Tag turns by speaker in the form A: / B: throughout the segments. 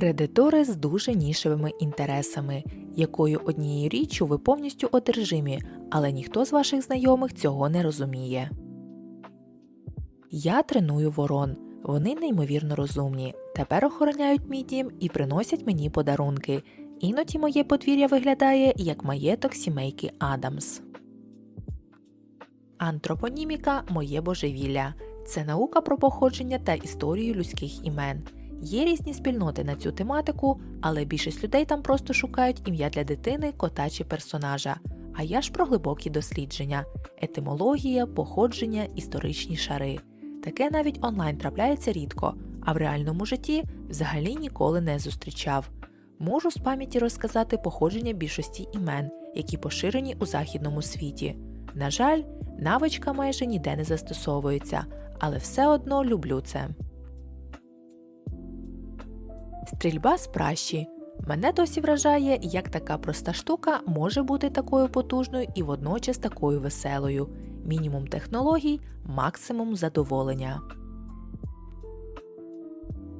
A: Кредитори з дуже нішевими інтересами, якою однією річчю ви повністю одержимі, але ніхто з ваших знайомих цього не розуміє. Я треную ворон. Вони неймовірно розумні. Тепер охороняють мій дім і приносять мені подарунки. Іноді моє подвір'я виглядає як маєток сімейки Адамс. Антропоніміка моє божевілля. Це наука про походження та історію людських імен. Є різні спільноти на цю тематику, але більшість людей там просто шукають ім'я для дитини, кота чи персонажа. А я ж про глибокі дослідження, етимологія, походження, історичні шари. Таке навіть онлайн трапляється рідко, а в реальному житті взагалі ніколи не зустрічав. Можу з пам'яті розказати походження більшості імен, які поширені у західному світі. На жаль, навичка майже ніде не застосовується, але все одно люблю це. Стрільба з пращі. Мене досі вражає, як така проста штука може бути такою потужною і водночас такою веселою. Мінімум технологій, максимум задоволення.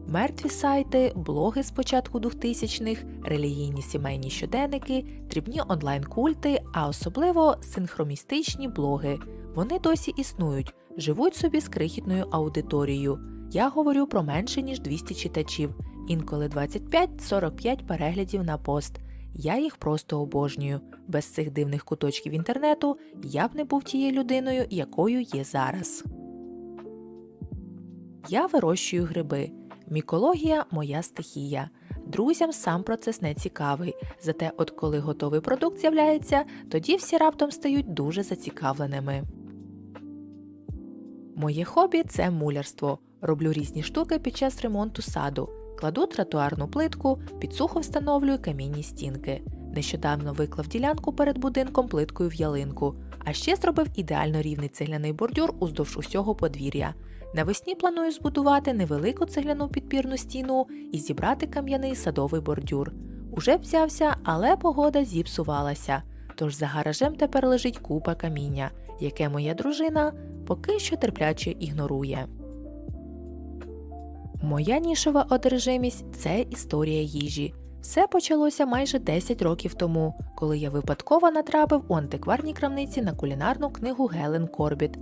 A: Мертві сайти, блоги з початку 2000-х, релігійні сімейні щоденники, дрібні онлайн-культи, а особливо синхромістичні блоги. Вони досі існують, живуть собі з крихітною аудиторією. Я говорю про менше ніж 200 читачів, інколи 25-45 переглядів на пост. Я їх просто обожнюю. Без цих дивних куточків інтернету я б не був тією людиною, якою є зараз. Я вирощую гриби. Мікологія моя стихія. Друзям сам процес не цікавий, зате от коли готовий продукт з'являється, тоді всі раптом стають дуже зацікавленими. Моє хобі це мулярство. Роблю різні штуки під час ремонту саду. Кладу тротуарну плитку, підсухо встановлюю камінні стінки. Нещодавно виклав ділянку перед будинком плиткою в ялинку, а ще зробив ідеально рівний цегляний бордюр уздовж усього подвір'я. Навесні планую збудувати невелику цегляну підпірну стіну і зібрати кам'яний садовий бордюр. Уже взявся, але погода зіпсувалася. Тож за гаражем тепер лежить купа каміння, яке моя дружина поки що терпляче ігнорує. Моя нішова одержимість це історія їжі. Все почалося майже 10 років тому, коли я випадково натрапив у антикварній крамниці на кулінарну книгу Гелен Корбіт.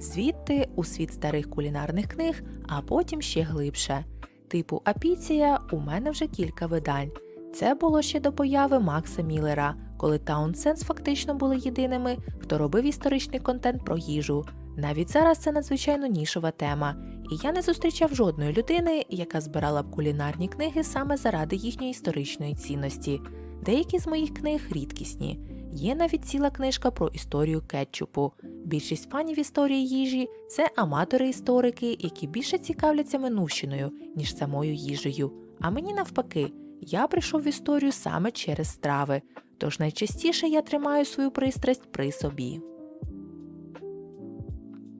A: Звідти у світ старих кулінарних книг, а потім ще глибше. Типу Апіція у мене вже кілька видань. Це було ще до появи Макса Міллера, коли Таунсенс фактично були єдиними, хто робив історичний контент про їжу. Навіть зараз це надзвичайно нішова тема, я не зустрічав жодної людини, яка збирала б кулінарні книги саме заради їхньої історичної цінності. Деякі з моїх книг рідкісні. Є навіть ціла книжка про історію кетчупу. Більшість фанів історії їжі це аматори-історики, які більше цікавляться минувщиною, ніж самою їжею. А мені навпаки, я прийшов в історію саме через страви, тож найчастіше я тримаю свою пристрасть при собі.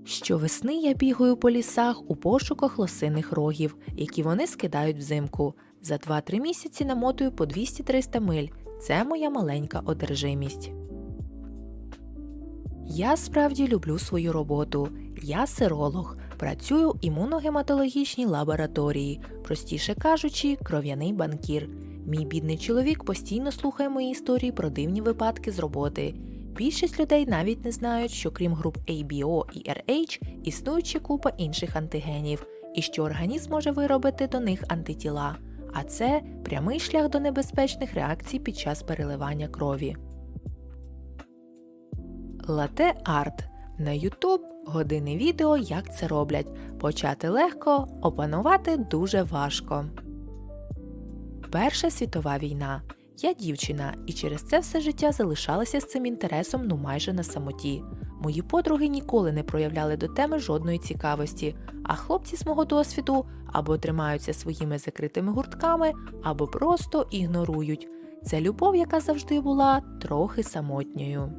A: Щовесни я бігаю по лісах у пошуках лосиних рогів, які вони скидають взимку. За 2-3 місяці намотую по 200-300 миль. Це моя маленька одержимість. Я справді люблю свою роботу. Я сиролог, працюю в імуногематологічній лабораторії, простіше кажучи, кров'яний банкір. Мій бідний чоловік постійно слухає мої історії про дивні випадки з роботи. Більшість людей навіть не знають, що крім груп ABO і RH існують ще купа інших антигенів, і що організм може виробити до них антитіла. А це прямий шлях до небезпечних реакцій під час переливання крові. Лате арт на YouTube години відео, як це роблять. Почати легко, опанувати дуже важко. Перша світова війна. Я дівчина, і через це все життя залишалася з цим інтересом ну майже на самоті. Мої подруги ніколи не проявляли до теми жодної цікавості, а хлопці з мого досвіду або тримаються своїми закритими гуртками, або просто ігнорують. Це любов, яка завжди була трохи самотньою.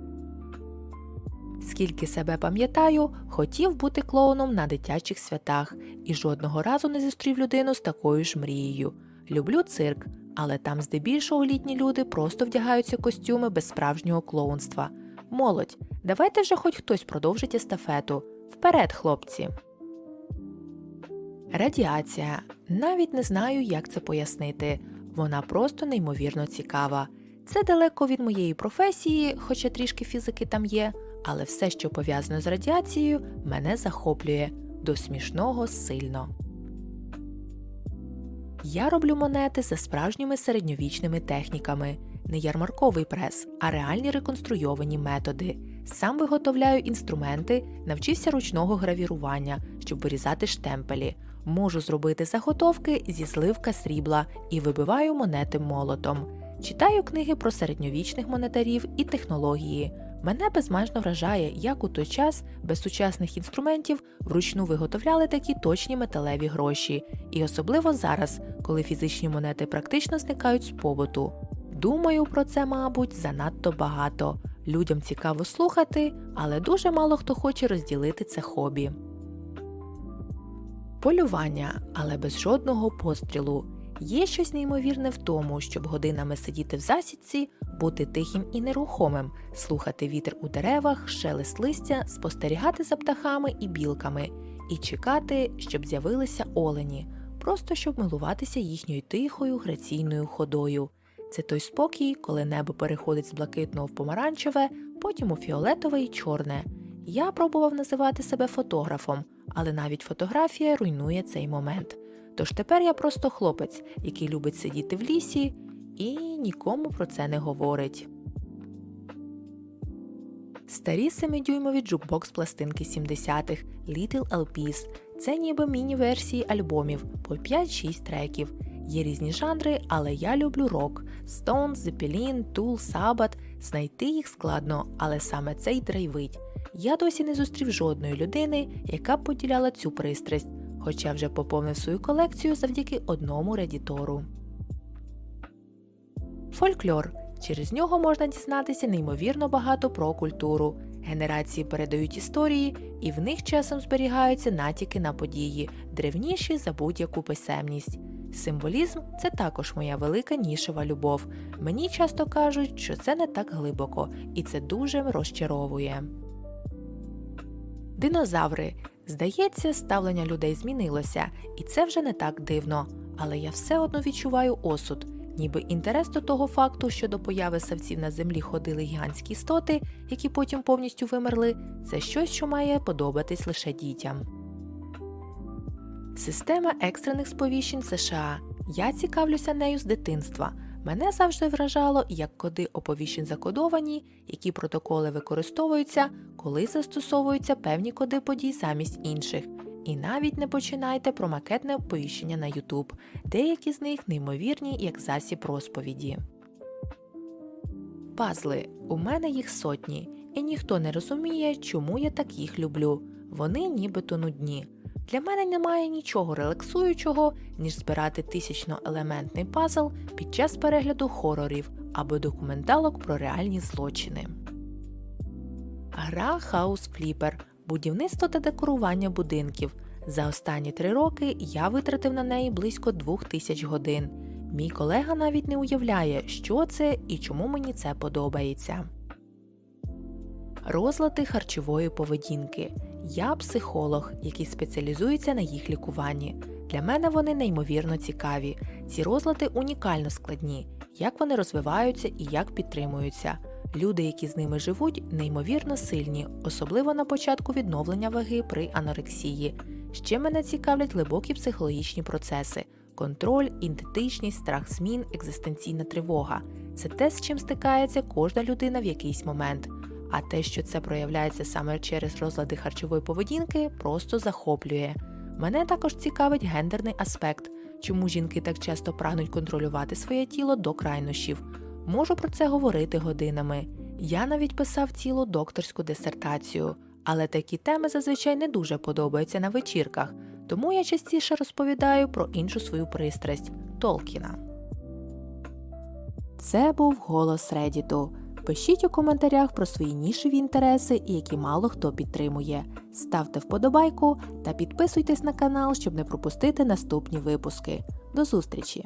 A: Скільки себе пам'ятаю, хотів бути клоуном на дитячих святах і жодного разу не зустрів людину з такою ж мрією. Люблю цирк, але там здебільшого літні люди просто вдягаються костюми без справжнього клоунства. Молодь, давайте вже хоч хтось продовжить естафету. Вперед, хлопці! Радіація Навіть не знаю, як це пояснити. Вона просто неймовірно цікава. Це далеко від моєї професії, хоча трішки фізики там є, але все, що пов'язане з радіацією, мене захоплює до смішного сильно. Я роблю монети за справжніми середньовічними техніками, не ярмарковий прес, а реальні реконструйовані методи. Сам виготовляю інструменти, навчився ручного гравірування, щоб вирізати штемпелі. Можу зробити заготовки зі зливка срібла і вибиваю монети молотом. Читаю книги про середньовічних монетарів і технології. Мене безмежно вражає, як у той час без сучасних інструментів вручну виготовляли такі точні металеві гроші, і особливо зараз, коли фізичні монети практично зникають з побуту. Думаю про це, мабуть, занадто багато. Людям цікаво слухати, але дуже мало хто хоче розділити це хобі. Полювання, але без жодного пострілу. Є щось неймовірне в тому, щоб годинами сидіти в засідці, бути тихим і нерухомим, слухати вітер у деревах, шелест листя, спостерігати за птахами і білками, і чекати, щоб з'явилися олені, просто щоб милуватися їхньою тихою граційною ходою. Це той спокій, коли небо переходить з блакитного в помаранчеве, потім у фіолетове і чорне. Я пробував називати себе фотографом, але навіть фотографія руйнує цей момент. Тож тепер я просто хлопець, який любить сидіти в лісі і нікому про це не говорить. Старі семидюймові джукбокс пластинки 70-х Little LPs – це ніби міні-версії альбомів по 5-6 треків. Є різні жанри, але я люблю рок: Stones, Zeppelin, Tool, Sabbath. Знайти їх складно, але саме цей драйвить. Я досі не зустрів жодної людини, яка б поділяла цю пристрасть, хоча вже поповнив свою колекцію завдяки одному редітору. Фольклор. Через нього можна дізнатися неймовірно багато про культуру. Генерації передають історії, і в них часом зберігаються натяки на події, древніші за будь-яку писемність. Символізм це також моя велика нішева любов. Мені часто кажуть, що це не так глибоко, і це дуже розчаровує. Динозаври. Здається, ставлення людей змінилося, і це вже не так дивно. Але я все одно відчуваю осуд, ніби інтерес до того факту, що до появи савців на землі ходили гігантські істоти, які потім повністю вимерли, це щось, що має подобатись лише дітям. Система екстрених сповіщень США. Я цікавлюся нею з дитинства. Мене завжди вражало, як коди оповіщень закодовані, які протоколи використовуються, коли застосовуються певні коди подій замість інших. І навіть не починайте про макетне оповіщення на YouTube. Деякі з них неймовірні як засіб розповіді. Пазли. У мене їх сотні, і ніхто не розуміє, чому я так їх люблю. Вони нібито нудні. Для мене немає нічого релаксуючого, ніж збирати тисячноелементний пазл під час перегляду хорорів або документалок про реальні злочини. Гра House Flipper – будівництво та декорування будинків. За останні три роки я витратив на неї близько двох тисяч годин. Мій колега навіть не уявляє, що це і чому мені це подобається. Розлади харчової поведінки. Я психолог, який спеціалізується на їх лікуванні. Для мене вони неймовірно цікаві. Ці розлади унікально складні, як вони розвиваються і як підтримуються. Люди, які з ними живуть, неймовірно сильні, особливо на початку відновлення ваги при анорексії. Ще мене цікавлять глибокі психологічні процеси: контроль, ідентичність, страх змін, екзистенційна тривога. Це те, з чим стикається кожна людина в якийсь момент. А те, що це проявляється саме через розлади харчової поведінки, просто захоплює. Мене також цікавить гендерний аспект, чому жінки так часто прагнуть контролювати своє тіло до крайнощів. Можу про це говорити годинами. Я навіть писав цілу докторську дисертацію, але такі теми зазвичай не дуже подобаються на вечірках, тому я частіше розповідаю про іншу свою пристрасть Толкіна. Це був голос Редіту. Пишіть у коментарях про свої нішеві інтереси які мало хто підтримує. Ставте вподобайку та підписуйтесь на канал, щоб не пропустити наступні випуски. До зустрічі!